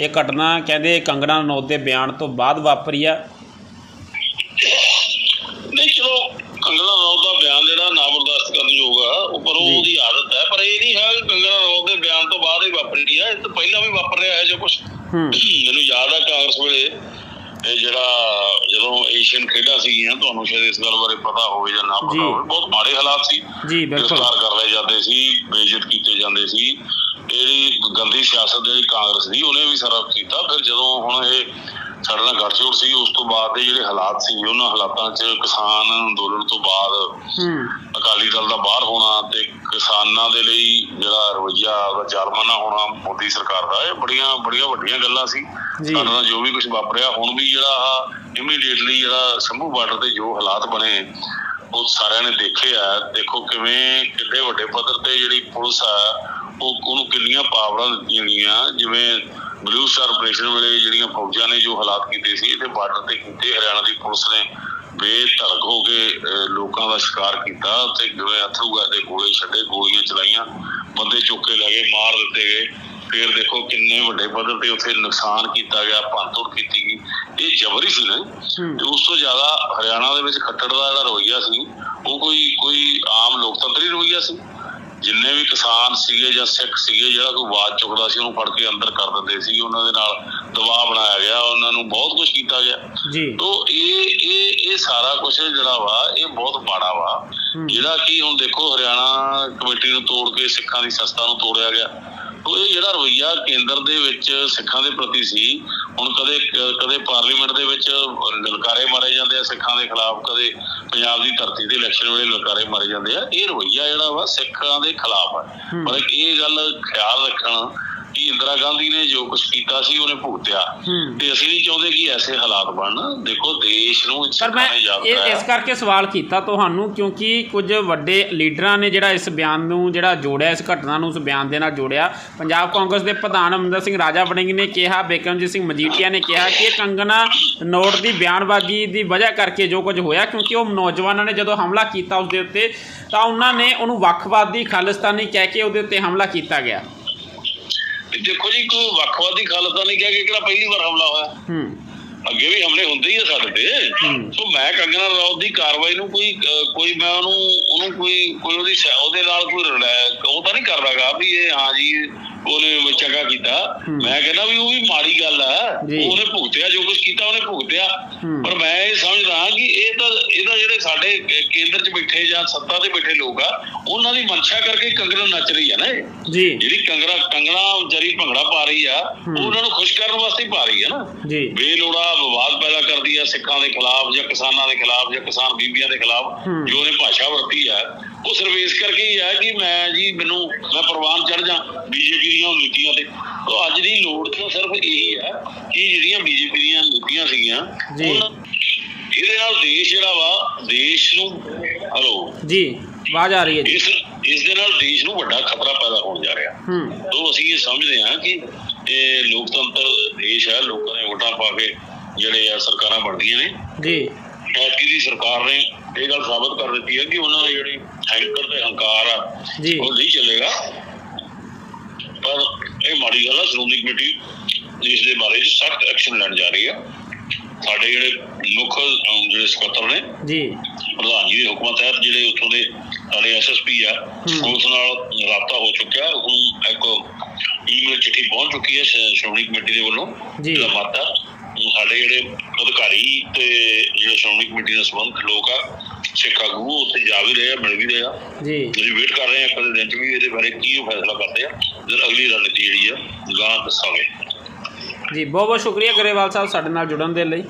ਇਹ ਘਟਨਾ ਕਹਿੰਦੇ ਕੰਗਣਾ ਰਣੌਤ ਦੇ ਬਿਆਨ ਤੋਂ ਬਾਅਦ ਵਾਪਰੀ ਆ। ਨਹੀਂ ਚਲੋ ਕੰਗਣਾ ਰਣੌਤ ਦਾ ਬਿਆਨ ਜਿਹੜਾ ਨਾ ਬਰਦਾਸ਼ਤ ਕਰਨ ਯੋਗ ਆ ਉਹ ਪਰ ਉਹ। ਉਹਦੀ ਆਦਤ ਹੈ ਪਰ ਇਹ ਨਹੀਂ ਹੈ ਕਿ ਕੰਗਣਾ ਰਣੌਤ ਦੇ ਬਿਆਨ ਤੋਂ ਬਾਅਦ ਹੀ ਵਾਪਰੀ ਹੈ ਇਹ ਤਾਂ ਪਹਿਲਾਂ ਵੀ ਵਾਪਰ ਰਿਹਾ ਹੈ ਜੋ ਕੁਝ ਮੈਨੂੰ ਯਾਦ ਆ ਕਾਂਗਰਸ ਵੇਲੇ ਇਹ ਜਿਹੜਾ ਜਦੋਂ ਏਸ਼ੀਅਨ ਖੇਡਾਂ ਸੀਗੀਆਂ ਤੁਹਾਨੂੰ ਸ਼ਾਇਦ ਇਸ ਗੱਲ ਬਾਰੇ ਪਤਾ ਹੋਵੇ ਜਾਂ ਨਾ। ਪਤਾ ਹੋਵੇ ਬਹੁਤ ਮਾੜੇ ਹਾਲਾਤ ਸੀ। ਜੀ ਬਿਲਕੁਲ। ਗ੍ਰਿਫਤਾਰ ਕਰ ਲਏ ਜਾਂਦੇ ਸੀ ਬੇਇੱਜ਼ਤ ਕੀਤੇ ਜਾਂਦੇ ਸੀ। ਜਿਹੜੀ ਗੰਦੀ ਸਿਆਸਤ ਜਿਹੜੀ ਕਾਂਗਰਸ ਦੀ ਉਹਨੇ ਵੀ ਸਾਰਾ ਕੀਤਾ। ਫਿਰ ਜਦੋਂ ਹੁਣ ਇਹ ਸਾਡੇ ਨਾਲ ਗੱਠਜੋੜ ਸੀ ਉਸ ਤੋਂ ਬਾਅਦ ਦੇ ਜਿਹੜੇ ਹਾਲਾਤ ਸੀ ਉਹਨਾਂ ਹਾਲਾਤਾਂ 'ਚ ਕਿਸਾਨ ਅੰਦੋਲਨ ਤੋਂ ਬਾਅਦ ਹੂੰ। ਅਕਾਲੀ ਦਲ ਦਾ ਬਾਹਰ ਹੋਣਾ ਤੇ ਕਿਸਾਨਾਂ ਦੇ ਲਈ ਦਾ ਜਰਮਾਨਾ ਹੋਣਾ ਮੋਦੀ ਸਰਕਾਰ ਦਾ ਇਹ ਬੜੀਆਂ ਬੜੀਆਂ ਵੱਡੀਆਂ ਗੱਲਾਂ ਸੀ। ਜੀ। ਸਾਡੇ ਨਾਲ ਜੋ ਵੀ ਕੁਝ ਵਾਪਰਿਆ ਹੁਣ ਵੀ ਜਿਹੜਾ ਆ ਇਮੀਡੀਏਟਲੀ ਜਿਹੜਾ ਸੰਭੂ ਬਾਰਡਰ ਤੇ ਜੋ ਹਾਲਾਤ ਬਣੇ ਉਹ ਸਾਰਿਆਂ ਨੇ ਦੇਖੇ ਆ। ਦੇਖੋ ਕਿਵੇਂ ਕਿੰਨੇ ਵੱਡੇ ਪੱਧਰ ਤੇ ਜਿਹੜੀ ਪੁਲਿਸ ਆ ਉਹ ਉਹਨੂੰ ਕਿੰਨੀਆਂ ਪਾਵਰਾਂ ਦਿੱਤੀਆਂ ਗਈਆਂ। ਜਿਵੇਂ ਬਲੂ ਸਟਾਰ ਆਪਰੇਸ਼ਨ ਵੇਲੇ ਜਿਹੜੀਆਂ ਫੌਜਾਂ ਨੇ ਜੋ ਹਾਲਾਤ ਕੀਤੇ ਸੀ ਤੇ ਬਾਰਡਰ ਤੇ ਕੀਤੇ ਹਰਿਆਣਾ ਦੀ ਪੁਲਿਸ ਨੇ ਬੇਧੜਕ ਹੋ ਕੇ ਲੋਕਾਂ ਦਾ ਸ਼ਿਕਾਰ ਕੀਤਾ। ਤੇ ਜਿਵੇਂ ਅਥਰੂ ਦੇ ਗੋਲੇ ਛੱਡੇ ਗੋਲੀਆਂ ਚਲਾਈਆਂ। ਬੰਦੇ ਚੁੱਕ ਕੇ ਲੈ ਗਏ ਮਾਰ ਦਿੱਤੇ ਗਏ। ਫਿਰ ਦੇਖੋ ਕਿੰਨੇ ਵੱਡੇ ਪੱਧਰ ਤੇ ਉੱਥੇ ਨੁਕਸਾਨ ਕੀਤਾ ਗਿਆ ਭੰਨਤੋੜ ਕੀਤੀ ਗਈ। ਇਹ ਜ਼ਬਰੀ ਸੀ ਨਾ। ਤੇ ਉਸ ਤੋਂ ਜ਼ਿਆਦਾ ਹਰਿਆਣਾ ਦੇ ਵਿੱਚ ਖੱਟੜ ਦਾ ਜਿਹੜਾ ਰਵਈਆ ਸੀ ਉਹ ਕੋਈ ਕੋਈ ਆਮ ਲੋਕਤੰਤਰੀ ਰਵਈਆ ਸੀ। ਜਿੰਨੇ ਵੀ ਕਿਸਾਨ ਸੀਗੇ ਜਾਂ ਸਿੱਖ ਸੀਗੇ ਜਿਹੜਾ ਕੋਈ ਆਵਾਜ਼ ਚੁੱਕਦਾ ਸੀ ਉਹਨੂੰ ਫੜ ਕੇ ਅੰਦਰ ਕਰ ਦਿੰਦੇ ਸੀ। ਉਹਨਾਂ ਦੇ ਨਾਲ ਦਬਾਅ ਬਣਾਇਆ ਗਿਆ ਉਹਨਾਂ ਨੂੰ ਬਹੁਤ ਕੁਝ ਕੀਤਾ ਗਿਆ। ਜੀ। ਤੋ ਇਹ ਇਹ ਇਹ ਸਾਰਾ ਕੁਝ ਜਿਹੜਾ ਵਾ ਇਹ ਬਹੁਤ ਮਾੜਾ ਵਾ। ਜਿਹੜਾ ਕਿ ਹੁਣ ਦੇਖੋ ਹਰਿਆਣਾ ਕਮੇਟੀ ਨੂੰ ਤੋੜ ਕੇ ਸਿੱਖਾਂ ਦੀ ਸਸਤਾ ਨੂੰ ਤੋੜਿਆ ਗਿਆ। ਤੋ ਇਹ ਜਿਹੜਾ ਰਵਈਆ ਕੇਂਦਰ ਦੇ ਵਿੱਚ ਸਿੱਖਾਂ ਦੇ ਪ੍ਰਤੀ ਸੀ ਹੁਣ ਕਦੇ ਕਦੇ ਪਾਰਲੀਮੈਂਟ ਦੇ ਵਿੱਚ ਲਲਕਾਰੇ ਮਾਰੇ ਜਾਂਦੇ ਆ ਸਿੱਖਾਂ ਦੇ ਖਿਲਾਫ ਕਦੇ ਪੰਜਾਬ ਦੀ ਧਰਤੀ ਤੇ ਇਲੈਕਸ਼ਨ ਵੇਲੇ ਲਲਕਾਰੇ ਮਾਰੇ ਜਾਂਦੇ ਆ। ਇਹ ਰਵਈਆ ਜਿਹੜਾ ਵਾ ਸਿੱਖਾਂ ਦੇ ਖਿਲਾਫ ਹੂੰ। ਪਰ ਇਹ ਗੱਲ ਖਿਆਲ ਰੱਖਣ ਕਿ ਇੰਦਰਾ ਗਾਂਧੀ ਨੇ ਜੋ ਕੁਝ ਕੀਤਾ ਸੀ ਉਹਨੇ ਭੁਗਤਿਆ ਹੂੰ। ਤੇ ਅਸੀਂ ਨਹੀਂ ਚਾਹੁੰਦੇ ਕਿ ਐਸੇ ਹਾਲਾਤ ਬਣਨ। ਦੇਖੋ ਦੇਸ਼ ਨੂੰ ਪਰ ਸਿੱਖਾਂ ਮੈਂ ਨੇ ਯਾਦ ਇਹ- ਕਰਾਇਆ। ਇਸ ਕਰਕੇ ਸਵਾਲ ਕੀਤਾ ਤੁਹਾਨੂੰ ਕਿਉਂਕਿ ਕੁਝ ਵੱਡੇ ਲੀਡਰਾਂ ਨੇ ਜਿਹੜਾ ਇਸ ਬਿਆਨ ਨੂੰ ਜਿਹੜਾ ਜੋੜਿਆ ਇਸ ਘਟਨਾ ਨੂੰ ਉਸ ਬਿਆਨ ਦੇ ਨਾਲ ਜੋੜਿਆ। ਪੰਜਾਬ ਕਾਂਗਰਸ ਦੇ ਪ੍ਰਧਾਨ ਅਮਰਿੰਦਰ ਸਿੰਘ ਰਾਜਾ ਵੜਿੰਗ ਨੇ ਕਿਹਾ ਬਿਕਰਮਜੀਤ ਸਿੰਘ ਮਜੀਠੀਆ ਨੇ ਕਿਹਾ ਕਿ ਕੰਗਨਾ ਨੋਟ ਦੀ ਬਿਆਨਬਾਜ਼ੀ ਦੀ ਵਜ੍ਹਾ ਕਰਕੇ ਜੋ ਕੁਝ ਹੋਇਆ ਕਿਉਂਕਿ ਉਹ ਨੌਜਵਾਨਾਂ ਨੇ ਜਦੋਂ ਹਮਲਾ ਕੀਤਾ ਉਸ ਦੇ ਉੱਤੇ ਤਾਂ ਉਹਨਾਂ ਨੇ ਉਹਨੂੰ ਵੱਖਵਾਦੀ ਖਾਲਿਸਤਾਨੀ ਕਹਿ ਕੇ ਉਹਦੇ ਉੱਤੇ ਹਮਲਾ ਕੀਤਾ ਗਿਆ। ਤੇ ਦੇਖੋ ਜੀ ਕੋਈ ਵੱਖਵਾਦੀ ਖਾਲਸਾ ਨਹੀਂ ਕਿਹਾ ਕਿ ਕਿਹੜਾ ਪਹਿਲੀ ਵਾਰ ਹਮਲਾ ਹੋਇਆ। ਹੂੰ। ਅੱਗੇ ਵੀ ਹਮਲੇ ਹੁੰਦੇ ਹੀ ਆ ਸਾਡੇ ਤੇ। ਸੋ ਮੈਂ ਕੰਗਨਾ ਰਣੌਤ ਦੀ ਕਾਰਵਾਈ ਨੂੰ ਕੋਈ ਕੋਈ ਮੈਂ ਉਹਨੂੰ ਉਹਨੂੰ ਕੋਈ ਕੋਈ ਉਹਦੀ ਉਹਦੇ ਨਾਲ ਕੋਈ ਉਹ ਤਾਂ ਨਹੀਂ ਕਰਦਾਗਾ ਵੀ ਇਹ ਹਾਂ ਜੀ ਉਹਨੇ ਚੰਗਾ ਕੀਤਾ। ਮੈਂ ਕਹਿੰਦਾ ਵੀ ਉਹ ਵੀ ਮਾੜੀ ਗੱਲ ਆ। ਉਹਨੇ ਭੁਗਤਿਆ ਜੋ ਕੁਝ ਕੀਤਾ ਉਹਨੇ ਭੁਗਤਿਆ। ਪਰ ਮੈਂ ਇਹ ਸਮਝਦਾ ਕਿ ਇਹ ਤਾਂ ਇਹਦਾ ਜਿਹੜੇ ਸਾਡੇ ਕੇਂਦਰ 'ਚ ਬੈਠੇ ਜਾਂ ਸੱਤਾ ਤੇ ਬੈਠੇ ਲੋਕ ਆ ਉਹਨਾਂ ਦੀ ਮਨਸ਼ਾ ਕਰਕੇ ਕੰਗਨਾ ਨੱਚ ਰਹੀ ਆ ਨਾ ਜੀ। ਜਿਹੜੀ ਕੰਗਰਾ ਕੰਗਣਾ ਵਿਚਾਰੀ ਭੰਗੜਾ ਪਾ ਰਹੀ ਆ ਉਹਨਾਂ ਨੂੰ ਖੁਸ਼ ਕਰਨ ਵਾਸਤੇ ਪਾ ਰਹੀ ਆ ਨਾ। ਜੀ। ਬੇਲੋੜਾ ਵਿਵਾਦ ਪੈਦਾ ਕਰਦੀ ਆ ਸਿੱਖਾਂ ਦੇ ਖਿਲਾਫ ਜਾਂ ਕਿਸਾਨਾਂ ਦੇ ਖਿਲਾਫ ਜਾਂ ਕਿਸਾਨ ਬੀਬੀਆਂ ਦੇ ਖਿਲਾਫ। ਜੋ ਉਹਨੇ ਭਾਸ਼ਾ ਵਰਤੀ ਆ। ਉਹ ਸਿਰਫ ਇਸ ਕਰਕੇ ਹੀ ਆ ਕਿ ਮੈਂ ਜੀ ਮੈਨੂੰ ਮੈਂ ਪ੍ਰਵਾਨ ਚੜ ਜਾ ਬੀਜੇਪੀ ਦੀਆਂ ਨੀਤੀਆਂ ਤੇ। ਉਹ ਅੱਜ ਦੀ ਲੋੜ ਤਾਂ ਸਿਰਫ ਇਹੀ ਆ ਕਿ ਜਿਹੜੀਆਂ ਬੀਜੇਪੀ ਦੀਆਂ ਨੀਤੀਆਂ ਸੀਗੀਆਂ ਇਹਦੇ ਨਾਲ ਦੇਸ਼ ਜਿਹੜਾ ਵਾ ਦੇਸ਼ ਨੂੰ ਹਲੋ ਜੀ ਆਵਾਜ਼ ਆ ਰਹੀ ਹੈ ਜੀ। ਇਸ ਇਸ ਦੇ ਨਾਲ ਦੇਸ਼ ਨੂੰ ਵੱਡਾ ਖਤਰਾ ਪੈਦਾ ਹੋਣ ਜਾ ਰਿਹਾ। ਹੂੰ। ਤੋਂ ਅਸੀਂ ਇਹ ਸਮਝਦੇ ਹਾਂ ਕਿ ਇਹ ਲੋਕਤੰਤਰ ਦੇਸ਼ ਹੈ ਲੋਕਾਂ ਨੇ ਵੋਟਾਂ ਪਾ ਕੇ ਜਿਹੜੇ ਆ ਸਰਕਾਰਾਂ ਬਣਦੀਆਂ ਨੇ। ਜੀ। ਐਤਕੀ ਦੀ ਸਰਕਾਰ ਨੇ ਇਹ ਗੱਲ ਸਾਬਤ ਕਰ ਦਿੱਤੀ ਹੈ ਕਿ ਉਹਨਾਂ ਦਾ ਜਿਹੜੀ ਹੈਂਕਰ ਤੇ ਹੰਕਾਰ ਆ। ਉਹ ਨਹੀਂ ਚੱਲੇਗਾ ਪਰ ਇਹ ਮਾੜੀ ਗੱਲ ਆ ਸ਼੍ਰੋਮਣੀ ਕਮੇਟੀ ਇਸ ਦੇ ਬਾਰੇ ਸਖਤ ਐਕਸ਼ਨ ਲੈਣ ਜਾ ਰਹੀ ਹੈ ਸਾਡੇ ਜਿਹੜੇ ਮੁੱਖ ਜਿਹੜੇ ਸਕੱਤਰ ਨੇ ਜੀ ਪ੍ਰਧਾਨ ਜੀ ਦੇ ਹੁਕਮਾਂ ਤਹਿਤ ਜਿਹੜੇ ਉੱਥੋਂ ਦੇ ਸਾਡੇ ਐਸਐਸਪੀ ਆ। ਉਸ ਨਾਲ ਰਾਬਤਾ ਹੋ ਚੁੱਕਿਆ ਹੁਣ ਇੱਕ ਈਮੇਲ ਚਿੱਠੀ ਪਹੁੰਚ ਚੁੱਕੀ ਹੈ ਸ਼੍ਰੋਮਣੀ ਕਮੇਟੀ ਦੇ ਵੱਲੋਂ ਜੀ। ਜਿਹੜਾ ਮਾਤਾ ਸਾਡੇ ਜਿਹੜੇ ਅਧਿਕਾਰੀ ਤੇ ਜਿਹੜੇ ਸ਼੍ਰੋਮਣੀ ਕਮੇਟੀ ਨਾਲ ਸੰਬੰਧਿਤ ਲੋਕ ਆ ਸਿੱਖ ਆਗੂ ਉੱਥੇ ਜਾ ਵੀ ਰਹੇ ਆ ਮਿਲ ਵੀ ਰਹੇ ਆ। ਜੀ। ਅਸੀਂ ਵੇਟ ਕਰ ਰਹੇ ਆ ਕਦੇ ਦਿਨ ਚ ਵੀ ਇਹਦੇ ਬਾਰੇ ਕੀ ਉਹ ਫੈਸਲਾ ਕਰਦੇ ਆ ਫਿਰ ਅਗਲੀ ਰਣਨੀਤੀ ਜਿਹੜੀ ਆ ਗਾਂ ਦੱਸਾਂਗੇ। ਜੀ ਬਹੁਤ ਬਹੁਤ ਸ਼ੁਕਰੀਆ ਗਰੇਵਾਲ ਸਾਹਿਬ ਸਾਡੇ ਨਾਲ ਜੁੜਨ ਦੇ ਲਈ।